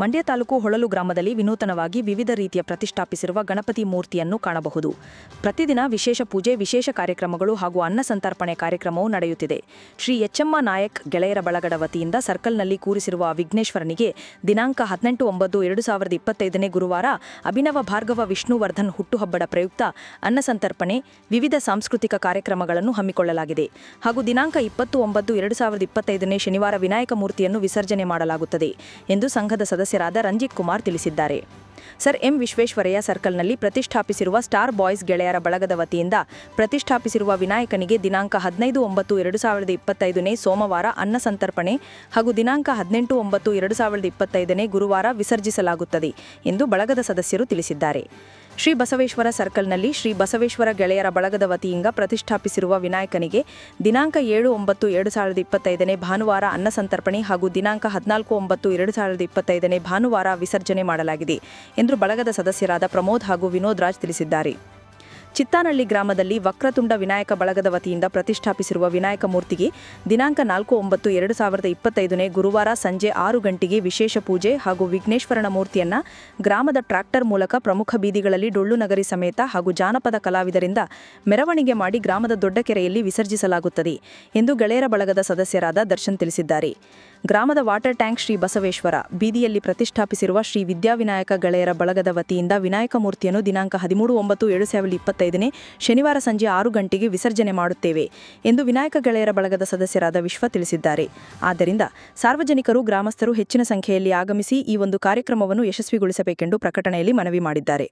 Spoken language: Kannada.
ಮಂಡ್ಯ ತಾಲೂಕು ಹೊಳಲು ಗ್ರಾಮದಲ್ಲಿ ವಿನೂತನವಾಗಿ ವಿವಿಧ ರೀತಿಯ ಪ್ರತಿಷ್ಠಾಪಿಸಿರುವ ಗಣಪತಿ ಮೂರ್ತಿಯನ್ನು ಕಾಣಬಹುದು. ಪ್ರತಿದಿನ ವಿಶೇಷ ಪೂಜೆ, ವಿಶೇಷ ಕಾರ್ಯಕ್ರಮಗಳು ಹಾಗೂ ಅನ್ನ ಸಂತರ್ಪಣೆ ಕಾರ್ಯಕ್ರಮವು ನಡೆಯುತ್ತಿದೆ. ಶ್ರೀ ಎಚ್ಎಮ್ಮ ನಾಯಕ್ ಗೆಳೆಯರ ಬಳಗಡ ವತಿಯಿಂದ ಸರ್ಕಲ್ನಲ್ಲಿ ಕೂರಿಸಿರುವ ವಿಘ್ನೇಶ್ವರನಿಗೆ ದಿನಾಂಕ ಹದಿನೆಂಟು ಒಂಬತ್ತು ಎರಡು ಸಾವಿರದ ಇಪ್ಪತ್ತೈದನೇ ಗುರುವಾರ ಅಭಿನವ ಭಾರ್ಗವ ವಿಷ್ಣುವರ್ಧನ್ ಹುಟ್ಟುಹಬ್ಬದ ಪ್ರಯುಕ್ತ ಅನ್ನ ಸಂತರ್ಪಣೆ, ವಿವಿಧ ಸಾಂಸ್ಕೃತಿಕ ಕಾರ್ಯಕ್ರಮಗಳನ್ನು ಹಮ್ಮಿಕೊಳ್ಳಲಾಗಿದೆ. ಹಾಗೂ ದಿನಾಂಕ ಇಪ್ಪತ್ತು ಒಂಬತ್ತು ಎರಡು ಸಾವಿರದ ಇಪ್ಪತ್ತೈದನೇ ಶನಿವಾರ ವಿನಾಯಕ ಮೂರ್ತಿಯನ್ನು ವಿಸರ್ಜನೆ ಮಾಡಲಾಗುತ್ತದೆ ಎಂದು ಸಂಘದ ಸದಸ್ಯರಾದ ರಂಜಿತ್ ಕುಮಾರ್ ತಿಳಿಸಿದ್ದಾರೆ. ಸರ್ ಎಂ ವಿಶ್ವೇಶ್ವರಯ್ಯ ಸರ್ಕಲ್ನಲ್ಲಿ ಪ್ರತಿಷ್ಠಾಪಿಸಿರುವ ಸ್ಟಾರ್ ಬಾಯ್ಸ್ ಗೆಳೆಯರ ಬಳಗದ ವತಿಯಿಂದ ಪ್ರತಿಷ್ಠಾಪಿಸಿರುವ ವಿನಾಯಕನಿಗೆ ದಿನಾಂಕ ಹದಿನೈದು ಒಂಬತ್ತು ಎರಡು ಸಾವಿರದ ಇಪ್ಪತ್ತೈದನೇ ಸೋಮವಾರ ಅನ್ನ ಸಂತರ್ಪಣೆ ಹಾಗೂ ದಿನಾಂಕ ಹದಿನೆಂಟು ಒಂಬತ್ತು ಎರಡು ಸಾವಿರದ ಇಪ್ಪತ್ತೈದನೇ ಗುರುವಾರ ವಿಸರ್ಜಿಸಲಾಗುತ್ತದೆ ಎಂದು ಬಳಗದ ಸದಸ್ಯರು ತಿಳಿಸಿದ್ದಾರೆ. ಶ್ರೀ ಬಸವೇಶ್ವರ ಸರ್ಕಲ್ನಲ್ಲಿ ಶ್ರೀ ಬಸವೇಶ್ವರ ಗೆಳೆಯರ ಬಳಗದ ವತಿಯಿಂದ ಪ್ರತಿಷ್ಠಾಪಿಸಿರುವ ವಿನಾಯಕನಿಗೆ ದಿನಾಂಕ ಏಳು ಒಂಬತ್ತು ಎರಡು ಸಾವಿರದ ಇಪ್ಪತ್ತೈದನೇ ಭಾನುವಾರ ಅನ್ನ ಸಂತರ್ಪಣೆ ಹಾಗೂ ದಿನಾಂಕ ಹದಿನಾಲ್ಕು ಒಂಬತ್ತು ಎರಡು ಸಾವಿರದ ಇಪ್ಪತ್ತೈದನೇ ಭಾನುವಾರ ವಿಸರ್ಜನೆ ಮಾಡಲಾಗಿದೆ ಎಂದು ಬಳಗದ ಸದಸ್ಯರಾದ ಪ್ರಮೋದ್ ಹಾಗೂ ವಿನೋದ್ ರಾಜ್ ತಿಳಿಸಿದ್ದಾರೆ. ಚಿತ್ತಾನಹಳ್ಳಿ ಗ್ರಾಮದಲ್ಲಿ ವಕ್ರತುಂಡ ವಿನಾಯಕ ಬಳಗದ ವತಿಯಿಂದ ಪ್ರತಿಷ್ಠಾಪಿಸಿರುವ ವಿನಾಯಕ ಮೂರ್ತಿಗೆ ದಿನಾಂಕ ನಾಲ್ಕು ಒಂಬತ್ತು ಎರಡು ಸಾವಿರದ ಇಪ್ಪತ್ತೈದನೇ ಗುರುವಾರ ಸಂಜೆ ಆರು ಗಂಟೆಗೆ ವಿಶೇಷ ಪೂಜೆ ಹಾಗೂ ವಿಘ್ನೇಶ್ವರನ ಮೂರ್ತಿಯನ್ನ ಗ್ರಾಮದ ಟ್ರ್ಯಾಕ್ಟರ್ ಮೂಲಕ ಪ್ರಮುಖ ಬೀದಿಗಳಲ್ಲಿ ಡೊಳ್ಳು ನಗರಿ ಸಮೇತ ಹಾಗೂ ಜಾನಪದ ಕಲಾವಿದರಿಂದ ಮೆರವಣಿಗೆ ಮಾಡಿ ಗ್ರಾಮದ ದೊಡ್ಡ ಕೆರೆಯಲ್ಲಿ ವಿಸರ್ಜಿಸಲಾಗುತ್ತದೆ ಎಂದು ಗೆಳೆಯರ ಬಳಗದ ಸದಸ್ಯರಾದ ದರ್ಶನ್ ತಿಳಿಸಿದ್ದಾರೆ. ಗ್ರಾಮದ ವಾಟರ್ ಟ್ಯಾಂಕ್ ಶ್ರೀ ಬಸವೇಶ್ವರ, ಬೀದಿಯಲ್ಲಿ ಪ್ರತಿಷ್ಠಾಪಿಸಿರುವ ಶ್ರೀ ವಿದ್ಯಾವಿನಾಯಕ ಗೆಳೆಯರ ಬಳಗದ ವತಿಯಿಂದ ವಿನಾಯಕ ಮೂರ್ತಿಯನ್ನು ದಿನಾಂಕ ಹದಿಮೂರು ಒಂಬತ್ತು ಎರಡು ಸಾವಿರದ ಇಪ್ಪತ್ತೈದನೇ ಶನಿವಾರ ಸಂಜೆ ಆರು ಗಂಟೆಗೆ ವಿಸರ್ಜನೆ ಮಾಡುತ್ತೇವೆ ಎಂದು ವಿನಾಯಕ ಗೆಳೆಯರ ಬಳಗದ ಸದಸ್ಯರಾದ ವಿಶ್ವ ತಿಳಿಸಿದ್ದಾರೆ. ಆದ್ದರಿಂದ ಸಾರ್ವಜನಿಕರು, ಗ್ರಾಮಸ್ಥರು ಹೆಚ್ಚಿನ ಸಂಖ್ಯೆಯಲ್ಲಿ ಆಗಮಿಸಿ ಈ ಒಂದು ಕಾರ್ಯಕ್ರಮವನ್ನು ಯಶಸ್ವಿಗೊಳಿಸಬೇಕೆಂದು ಪ್ರಕಟಣೆಯಲ್ಲಿ ಮನವಿ ಮಾಡಿದ್ದಾರೆ.